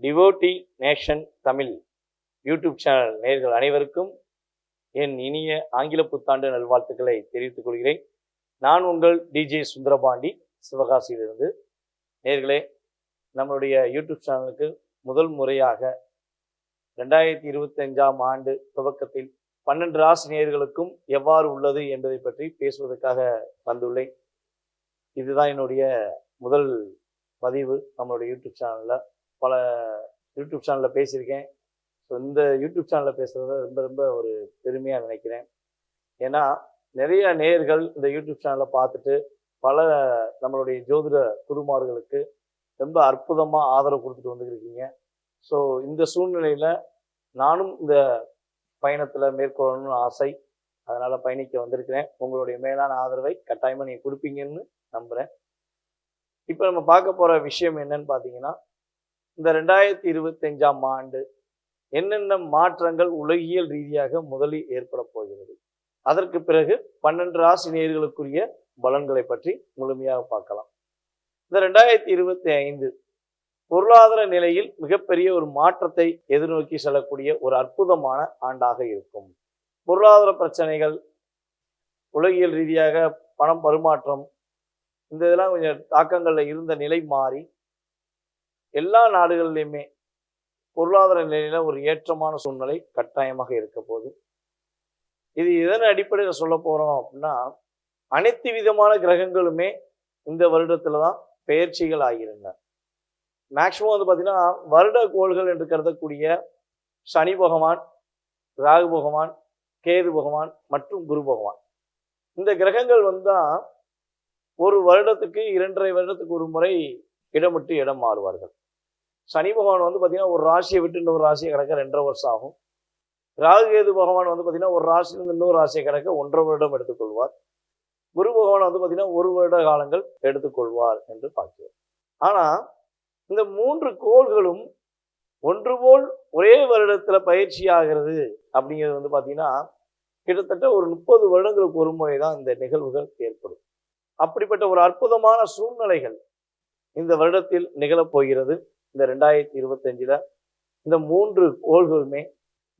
Devotee nation Tamil YouTube channel நேர்கள் அனைவருக்கும் என் இனிய ஆங்கில புத்தாண்டு நல்வாழ்த்துக்களை தெரிவித்துக் கொள்கிறேன். நான் உங்கள் டிஜே சுந்தரபாண்டி சிவகாசியிலிருந்து. நேர்களே நம்மளுடைய யூடியூப் சேனலுக்கு முதல் முறையாக ரெண்டாயிரத்தி இருபத்தஞ்சாம் ஆண்டு துவக்கத்தில் பன்னெண்டு ஆசிரியர்களுக்கும் எவ்வாறு உள்ளது என்பதை பற்றி பேசுவதற்காக வந்துள்ளேன். இதுதான் என்னுடைய முதல் பதிவு நம்மளுடைய யூடியூப் சேனலில். பல யூடியூப் சேனலில் பேசியிருக்கேன். ஸோ இந்த யூடியூப் சேனலில் பேசுகிறத ரொம்ப ரொம்ப ஒரு பெருமையாக நினைக்கிறேன். ஏன்னா நிறைய நேயர்கள் இந்த யூடியூப் சேனலை பார்த்துட்டு பல நம்மளுடைய ஜோதிட குருமார்களுக்கு ரொம்ப அற்புதமாக ஆதரவு கொடுத்துட்டு வந்துருக்கீங்க ஸோ இந்த சூழ்நிலையில் நானும் இந்த பயணத்தில் மேற்கொள்ளணும்னு ஆசை. அதனால் பயணிக்க வந்திருக்கிறேன். உங்களுடைய மேலான ஆதரவை கட்டாயமாக நீங்கள் கொடுப்பீங்கன்னு நம்புகிறேன் இப்போ நம்ம பார்க்க போகிற விஷயம் என்னன்னு பார்த்தீங்கன்னா இந்த ரெண்டாயிரத்தி இருபத்தஞ்சாம் ஆண்டு என்னென்ன மாற்றங்கள் உலகியல் ரீதியாக முதலில் ஏற்பட போகிறது? அதற்கு பிறகு பன்னெண்டு ராசி நேயர்களுக்குரிய பலன்களை பற்றி முழுமையாக பார்க்கலாம். இந்த ரெண்டாயிரத்தி இருபத்தி ஐந்து பொருளாதார நிலையில் மிகப்பெரிய ஒரு மாற்றத்தை எதிர்நோக்கி செல்லக்கூடிய ஒரு அற்புதமான ஆண்டாக இருக்கும். பொருளாதார பிரச்சனைகள் உலகியல் ரீதியாக பணம் பரிமாற்றம் இந்த இதெல்லாம் கொஞ்சம் தாக்கங்கள்ல இருந்த நிலை மாறி எல்லா நாடுகள்லையுமே பொருளாதார நிலையில ஒரு ஏற்றமான சூழ்நிலை கட்டாயமாக இருக்க போகுது. இது எதன் அடிப்படையில் சொல்ல போகிறோம் அப்படின்னா அனைத்து விதமான கிரகங்களுமே இந்த வருடத்துல தான் பெயர்ச்சிகள் ஆகியிருந்தன. மேக்சிமம் வந்து பார்த்தீங்கன்னா வருட கோள்கள் என்று கருதக்கூடிய சனி பகவான் ராகு பகவான் கேது பகவான் மற்றும் குரு பகவான். இந்த கிரகங்கள் வந்தால் ஒரு வருடத்துக்கு இரண்டரை வருடத்துக்கு ஒரு முறை இடமிட்டு இடம் மாறுவார்கள். சனி பகவான் வந்து பார்த்தீங்கன்னா ஒரு ராசியை விட்டு இன்னொரு ராசியை கிடக்க ரெண்டரை வருஷம் ஆகும். ராகுகேது பகவான் வந்து பார்த்தீங்கன்னா ஒரு ராசியிலிருந்து இன்னொரு ராசியை கிடக்க ஒன்றரை வருடம் எடுத்துக்கொள்வார். குரு பகவான் வந்து பார்த்தீங்கன்னா ஒரு வருட காலங்கள் எடுத்துக்கொள்வார் என்று பார்க்கிறோம். ஆனால் இந்த மூன்று கோள்களும் ஒன்று போல் ஒரே வருடத்தில் பயிற்சி ஆகிறது அப்படிங்கிறது வந்து பார்த்தீங்கன்னா கிட்டத்தட்ட ஒரு முப்பது வருடங்களுக்கு ஒரு முறை தான் இந்த நிகழ்வுகள் ஏற்படும். அப்படிப்பட்ட ஒரு அற்புதமான சூழ்நிலைகள் இந்த வருடத்தில் நிகழப் போகிறது. இந்த ரெண்டாயிரத்தி இருபத்தஞ்சில் இந்த மூன்று கோள்களுமே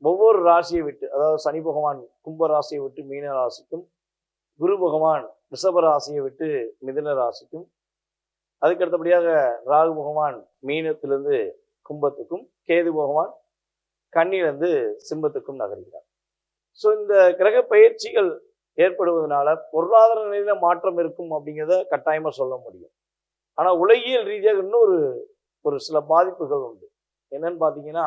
ஒவ்வொரு ராசியை விட்டு அதாவது சனி பகவான் கும்ப ராசியை விட்டு மீன ராசிக்கும் குரு பகவான் ரிஷப ராசியை விட்டு மிதுன ராசிக்கும் அதுக்கு அடுத்தபடியாக ராகு பகவான் மீனத்திலிருந்து கும்பத்துக்கும் கேது பகவான் கண்ணிலிருந்து சிம்பத்துக்கும் நகர்கிறார். ஸோ இந்த கிரக பயிற்சிகள் ஏற்படுவதனால பொருளாதார நிலையில மாற்றம் இருக்கும் அப்படிங்கிறத கட்டாயமாக சொல்ல முடியும். ஆனால் உலகியல் ரீதியாக இன்னொரு ஒரு சில பாதிப்புகள் உண்டு. என்னன்னு பார்த்தீங்கன்னா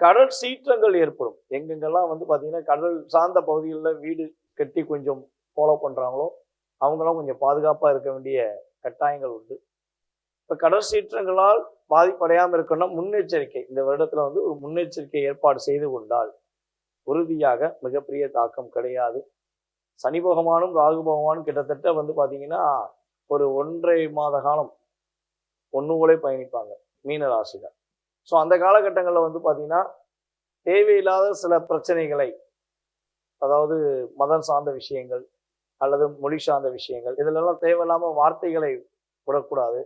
கடல் சீற்றங்கள் ஏற்படும். எங்கெங்கெல்லாம் வந்து பார்த்தீங்கன்னா கடல் சார்ந்த பகுதிகளில் வீடு கட்டி கொஞ்சம் ஃபாலோ பண்ணுறாங்களோ அவங்களாம் கொஞ்சம் பாதுகாப்பாக இருக்க வேண்டிய கட்டாயங்கள் உண்டு. இப்போ கடல் சீற்றங்களால் பாதிப்படையாமல் இருக்கணும்னா முன்னெச்சரிக்கை. இந்த வருடத்தில் வந்து ஒரு முன்னெச்சரிக்கை ஏற்பாடு செய்து கொண்டால் உறுதியாக மிகப்பெரிய தாக்கம் கிடையாது. சனி பகவானும் ராகு பகவானும் கிட்டத்தட்ட வந்து பார்த்தீங்கன்னா ஒரு ஒன்றரை மாத காலம் ஒன்று பயணிப்பாங்க மீன ராசிகள் ஸோ அந்த காலகட்டங்களில் வந்து பார்த்தீங்கன்னா தேவையில்லாத சில பிரச்சனைகளை அதாவது மதம் சார்ந்த விஷயங்கள் அல்லது மொழி சார்ந்த விஷயங்கள் இதிலெல்லாம் தேவையில்லாமல் வார்த்தைகளை விடக்கூடாது.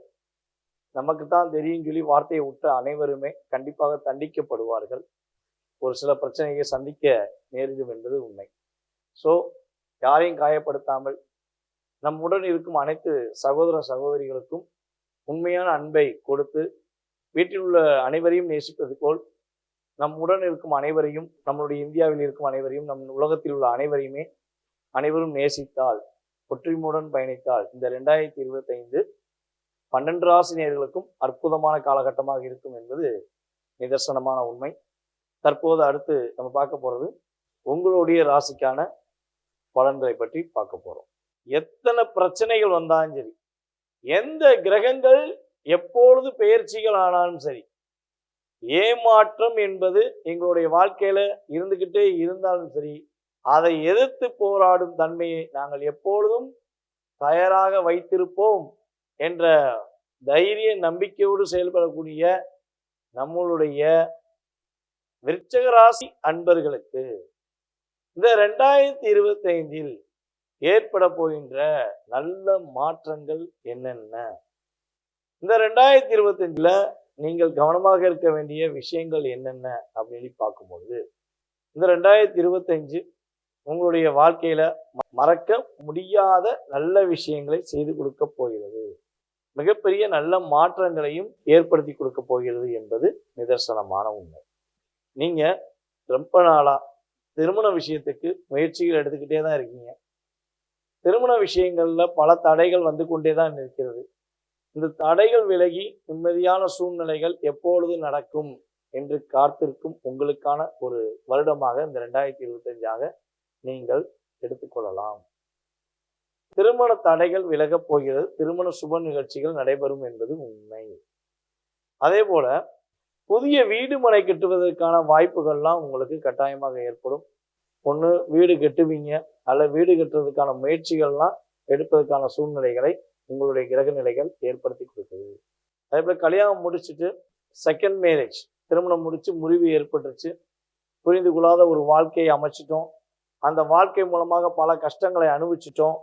நமக்கு தான் தெரியும் சொல்லி வார்த்தையை விட்ட அனைவருமே கண்டிப்பாக தண்டிக்கப்படுவார்கள். ஒரு சில பிரச்சனையை சந்திக்க நேரிடும் என்பது உண்மை. ஸோ யாரையும் காயப்படுத்தாமல் நம்முடன் இருக்கும் அனைத்து சகோதர சகோதரிகளுக்கும் உண்மையான அன்பை கொடுத்து வீட்டில் உள்ள அனைவரையும் நேசிப்பது போல் நம்முடன் இருக்கும் அனைவரையும் நம்மளுடைய இந்தியாவில் இருக்கும் அனைவரையும் நம் உலகத்தில் உள்ள அனைவரையுமே அனைவரும் நேசித்தால் ஒற்றுமையுடன் பயணித்தால் இந்த ரெண்டாயிரத்தி இருபத்தைந்து பன்னெண்டு ராசினியர்களுக்கும் அற்புதமான காலகட்டமாக இருக்கும் என்பது நிதர்சனமான உண்மை. தற்போது அடுத்து நம்ம பார்க்க போகிறது உங்களுடைய ராசிக்கான பலன்களை பற்றி பார்க்க போகிறோம் எத்தனை பிரச்சனைகள் வந்தாலும் சரி எந்த கிரகங்கள் எப்பொழுது பெயர்ச்சிகள் ஆனாலும் சரி ஏமாற்றம் என்பது எங்களுடைய வாழ்க்கையில இருந்துகிட்டே இருந்தாலும் சரி அதை எதிர்த்து போராடும் தன்மையை நாங்கள் எப்பொழுதும் தயாராக வைத்திருப்போம் என்ற தைரிய நம்பிக்கையோடு செயல்படக்கூடிய நம்மளுடைய விருச்சகராசி அன்பர்களுக்கு இந்த ரெண்டாயிரத்தி இருபத்தைந்தில் ஏற்பட போகின்ற நல்ல மாற்றங்கள் என்னென்ன? இந்த ரெண்டாயிரத்தி இருபத்தஞ்சுல நீங்கள் கவனமாக இருக்க வேண்டிய விஷயங்கள் என்னென்ன அப்படின்னு பார்க்கும்பொழுது இந்த ரெண்டாயிரத்தி இருபத்தஞ்சு உங்களுடைய வாழ்க்கையில மறக்க முடியாத நல்ல விஷயங்களை செய்து கொடுக்க போகிறது. மிகப்பெரிய நல்ல மாற்றங்களையும் ஏற்படுத்தி கொடுக்க போகிறது என்பது நிதர்சனமான உண்மை. நீங்கள் ரொம்ப நாளாக திருமண விஷயத்துக்கு முயற்சிகள் எடுத்துக்கிட்டே தான் இருக்கீங்க. திருமண விஷயங்கள்ல பல தடைகள் வந்து கொண்டே தான் இருக்கிறது. இந்த தடைகள் விலகி நிம்மதியான சூழ்நிலைகள் எப்பொழுது நடக்கும் என்று காத்திருக்கும் உங்களுக்கான ஒரு வருடமாக இந்த ரெண்டாயிரத்தி இருபத்தஞ்சாக நீங்கள் எடுத்துக்கொள்ளலாம். திருமண தடைகள் விலகப் போகிறது. திருமண சுப நிகழ்ச்சிகள் நடைபெறும் என்பது உண்மை. அதே போல புதிய வீடு மனை கட்டுவதற்கான வாய்ப்புகள்லாம் உங்களுக்கு கட்டாயமாக ஏற்படும். ஒன்று வீடு கட்டுவீங்க அல்ல வீடு கட்டுறதுக்கான முயற்சிகள்லாம் எடுப்பதற்கான சூழ்நிலைகளை உங்களுடைய கிரக நிலைகள் ஏற்படுத்தி கொடுக்குது. அதே போல் கல்யாணம் முடிச்சுட்டு செகண்ட் மேரேஜ் திருமணம் முடித்து முறிவு ஏற்பட்டுருச்சு. புரிந்து கொள்ளாத ஒரு வாழ்க்கையை அமைச்சிட்டோம். அந்த வாழ்க்கை மூலமாக பல கஷ்டங்களை அனுபவிச்சிட்டோம்.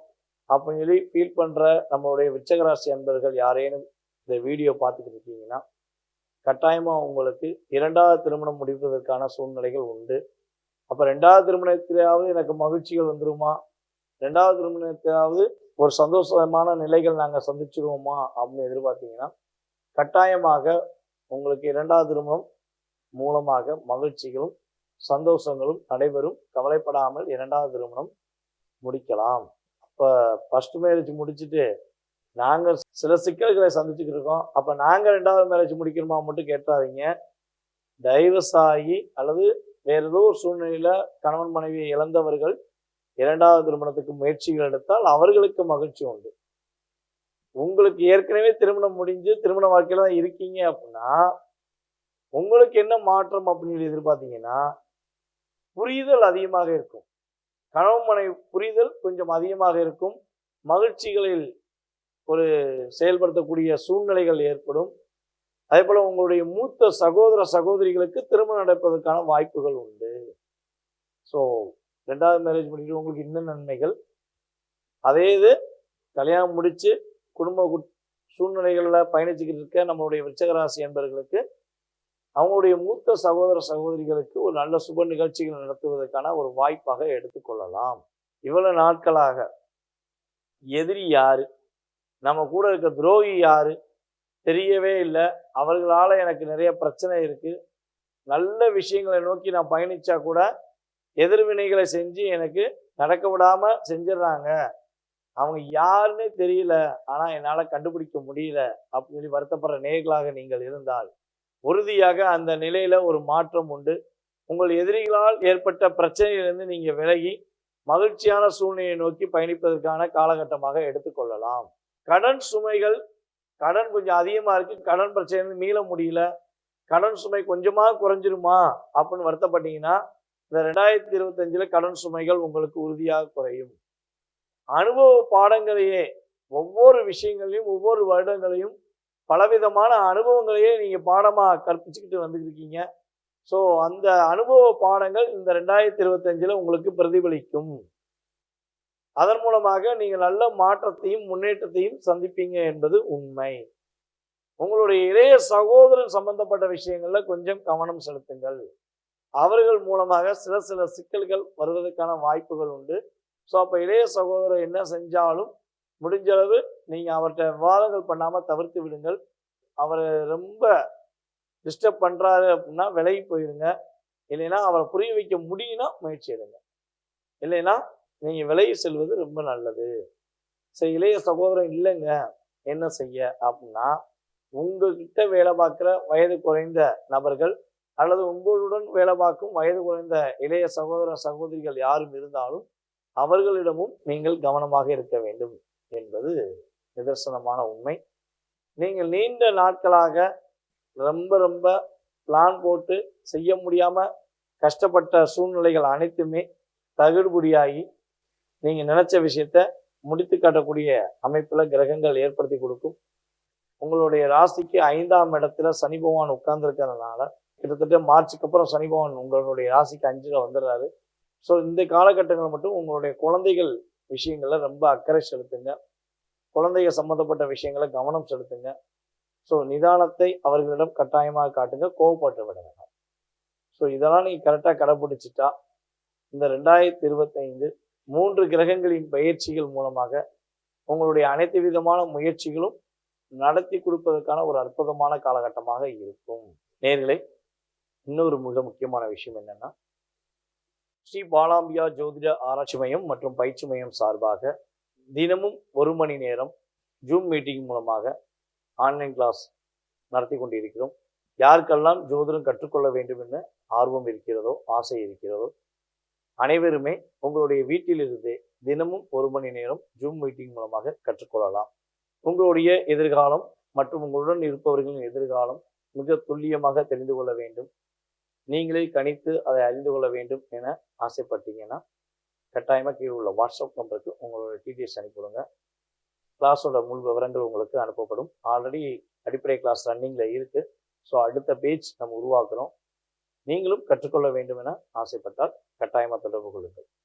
அப்படின்னு சொல்லி ஃபீல் பண்ணுற நம்மளுடைய விச்சகராசி அன்பர்கள் யாரேனும் இந்த வீடியோ பார்த்துக்கிட்டு இருக்கீங்கன்னா கட்டாயமாக உங்களுக்கு இரண்டாவது திருமணம் முடிப்பதற்கான சூழ்நிலைகள் உண்டு. அப்போ ரெண்டாவது திருமணத்திலாவது எனக்கு மகிழ்ச்சிகள் வந்துருமா? ரெண்டாவது திருமணத்திலாவது ஒரு சந்தோஷமான நிலைகள் நாங்கள் சந்திச்சிருவோமா? அப்படின்னு எதிர்பார்த்தீங்கன்னா கட்டாயமாக உங்களுக்கு இரண்டாவது திருமணம் மூலமாக மகிழ்ச்சிகளும் சந்தோஷங்களும் நடைபெறும். கவலைப்படாமல் இரண்டாவது திருமணம் முடிக்கலாம். இப்போ ஃபர்ஸ்ட் மேரேஜ் முடிச்சுட்டு நாங்கள் சில சிக்கல்களை சந்திச்சுக்கிட்டு இருக்கோம். அப்போ நாங்கள் ரெண்டாவது மேரேஜ் முடிக்கணுமா மட்டும் கேட்டாதீங்க டைவர்ஸ் ஆகி அல்லது வேற ஏதோ ஒரு சூழ்நிலையில கணவன் மனைவியை இழந்தவர்கள் இரண்டாவது திருமணத்துக்கு முயற்சிகள் எடுத்தால் அவர்களுக்கு மகிழ்ச்சி உண்டு. உங்களுக்கு ஏற்கனவே திருமணம் முடிஞ்சு திருமண வாழ்க்கையில தான் இருக்கீங்க அப்படின்னா உங்களுக்கு என்ன மாற்றம் அப்படின்னு சொல்லி எதிர்பார்த்தீங்கன்னா புரிதல் அதிகமாக இருக்கும். கணவன் மனைவி புரிதல் கொஞ்சம் அதிகமாக இருக்கும். மகிழ்ச்சிகளில் ஒரு செயல்படுத்தக்கூடிய சூழ்நிலைகள் ஏற்படும். அதே போல் உங்களுடைய மூத்த சகோதர சகோதரிகளுக்கு திருமணம் நடப்பதற்கான வாய்ப்புகள் உண்டு. ஸோ ரெண்டாவது மேரேஜ் முடிக்கிற உங்களுக்கு இன்னும் நன்மைகள். அதே இது கல்யாணம் முடித்து குடும்ப சூழ்நிலைகளில் பயணிச்சுக்கிட்டு இருக்க நம்மளுடைய விச்சகராசி என்பவர்களுக்கு அவங்களுடைய மூத்த சகோதர சகோதரிகளுக்கு ஒரு நல்ல சுப நிகழ்ச்சிகள் நடத்துவதற்கான ஒரு வாய்ப்பாக எடுத்துக்கொள்ளலாம் இவ்வளவு நாட்களாக எதிரி யாரு? நம்ம கூட இருக்க துரோகி யாரு? தெரியவே இல்லை. அவர்களால் எனக்கு நிறைய பிரச்சனை இருக்குது நல்ல விஷயங்களை நோக்கி நான் பயணித்தா கூட எதிர்வினைகளை செஞ்சு எனக்கு நடக்க விடாமல் செஞ்சிடுறாங்க. அவங்க யாருன்னே தெரியல. ஆனால் என்னால் கண்டுபிடிக்க முடியல அப்படின்னு சொல்லி வருத்தப்படுற நேர்களாக நீங்கள் இருந்தால் உறுதியாக அந்த நிலையில் ஒரு மாற்றம் உண்டு. உங்கள் எதிரிகளால் ஏற்பட்ட பிரச்சனையிலிருந்து நீங்கள் விலகி மகிழ்ச்சியான சூழ்நிலையை நோக்கி பயணிப்பதற்கான காலகட்டமாக எடுத்துக்கொள்ளலாம். கடன் சுமைகள் கடன் கொஞ்சம் அதிகமாக இருக்குது கடன் பிரச்சனை மீள முடியல கடன் சுமை கொஞ்சமாக குறைஞ்சிருமா அப்படின்னு வருத்தப்பட்டீங்கன்னா இந்த ரெண்டாயிரத்தி இருபத்தஞ்சில் கடன் சுமைகள் உங்களுக்கு உறுதியாக குறையும். அனுபவ பாடங்களையே ஒவ்வொரு விஷயங்களையும் ஒவ்வொரு வருடங்களையும் பலவிதமான அனுபவங்களையே நீங்கள் பாடமாக கற்பிச்சுக்கிட்டு வந்துருக்கீங்க ஸோ அந்த அனுபவ பாடங்கள் இந்த ரெண்டாயிரத்தி இருபத்தஞ்சில் உங்களுக்கு பிரதிபலிக்கும். அதன் மூலமாக நீங்கள் நல்ல மாற்றத்தையும் முன்னேற்றத்தையும் சந்திப்பீங்க என்பது உண்மை. உங்களுடைய இளைய சகோதரன் சம்பந்தப்பட்ட விஷயங்கள்ல கொஞ்சம் கவனம் செலுத்துங்கள். அவர்கள் மூலமாக சில சில சிக்கல்கள் வருவதற்கான வாய்ப்புகள் உண்டு. ஸோ அப்போ இளைய சகோதரர் என்ன செஞ்சாலும் முடிஞ்சளவு நீங்கள் அவர்கிட்ட விவாதங்கள் பண்ணாமல் தவிர்த்து விடுங்கள். அவரை ரொம்ப டிஸ்டர்ப் பண்ணுறாரு அப்படின்னா விலகி போயிடுங்க இல்லைன்னா அவரை புரிய வைக்க முடியும்னா முயற்சி எடுங்க. இல்லைன்னா நீங்கள் விலகி செல்வது ரொம்ப நல்லது. சரி இளைய சகோதரன் இல்லைங்க. என்ன செய்ய? அப்படின்னா உங்ககிட்ட வேலை பார்க்குற வயது குறைந்த நபர்கள் அல்லது உங்களுடன் வேலை பார்க்கும் வயது குறைந்த இளைய சகோதர சகோதரிகள் யாரும் இருந்தாலும் அவர்களிடமும் நீங்கள் கவனமாக இருக்க வேண்டும் என்பது நிதர்சனமான உண்மை. நீங்கள் நீண்ட நாட்களாக ரொம்ப ரொம்ப பிளான் போட்டு செய்ய முடியாமல் கஷ்டப்பட்ட சூழ்நிலைகள் அனைத்துமே தகுடுபடியாகி நீங்கள் நினச்ச விஷயத்த முடித்து காட்டக்கூடிய அமைப்பில் கிரகங்கள் ஏற்படுத்தி கொடுக்கும். உங்களுடைய ராசிக்கு ஐந்தாம் இடத்துல சனி பகவான் உட்கார்ந்துருக்கிறதுனால கிட்டத்தட்ட மார்ச்சுக்கு அப்புறம் சனி பகவான் உங்களுடைய ராசிக்கு அஞ்சில் வந்துடுறாரு. ஸோ இந்த காலகட்டங்கள் மட்டும் உங்களுடைய குழந்தைகள் விஷயங்களில் ரொம்ப அக்கறை செலுத்துங்க. குழந்தைய சம்மந்தப்பட்ட விஷயங்களை கவனம் செலுத்துங்க. ஸோ நிதானத்தை அவர்களிடம் கட்டாயமாக காட்டுங்க. கோவப்பட்டு விட ஸோ இதெல்லாம் நீங்கள் கரெக்டாக கடைப்பிடிச்சிட்டா இந்த ரெண்டாயிரத்தி இருபத்தைந்து மூன்று கிரகங்களின் பயிற்சிகள் மூலமாக உங்களுடைய அனைத்து விதமான முயற்சிகளும் நடத்தி கொடுப்பதற்கான ஒரு அற்புதமான காலகட்டமாக இருக்கும். நேர்களை இன்னொரு மிக முக்கியமான விஷயம் என்னன்னா ஸ்ரீ பாலாம்பியா ஜோதிட ஆராய்ச்சி மையம் மற்றும் பயிற்சி மையம் சார்பாக தினமும் ஒரு மணி நேரம் ஜூம் மீட்டிங் மூலமாக ஆன்லைன் கிளாஸ் நடத்தி கொண்டிருக்கிறோம். யாருக்கெல்லாம் ஜோதிடம் கற்றுக்கொள்ள வேண்டும் என ஆர்வம் இருக்கிறதோ ஆசை இருக்கிறதோ அனைவருமே உங்களுடைய வீட்டிலிருந்தே தினமும் ஒரு மணி நேரம் ஜூம் மீட்டிங் மூலமாக கற்றுக்கொள்ளலாம். உங்களுடைய எதிர்காலம் மற்றும் உங்களுடன் இருப்பவர்களின் எதிர்காலம் மிக துல்லியமாக தெரிந்து கொள்ள வேண்டும். நீங்களே கணித்து அதை அறிந்து கொள்ள வேண்டும் என ஆசைப்பட்டீங்கன்னா கட்டாயமாக கீழே உள்ள வாட்ஸ்அப் நம்பருக்கு உங்களோட டீட்டெயில்ஸ் அனுப்பிவிடுங்க கிளாஸோட முழு விவரங்கள் உங்களுக்கு அனுப்பப்படும். ஆல்ரெடி அடிப்படை கிளாஸ் ரன்னிங்கில் இருக்குது ஸோ அடுத்த பேஜ் நம்ம உருவாக்குறோம். நீங்களும் கற்றுக்கொள்ள வேண்டும் என ஆசைப்பட்டால் கட்டாயமாக தொடர்பு கொள்ளுங்கள்.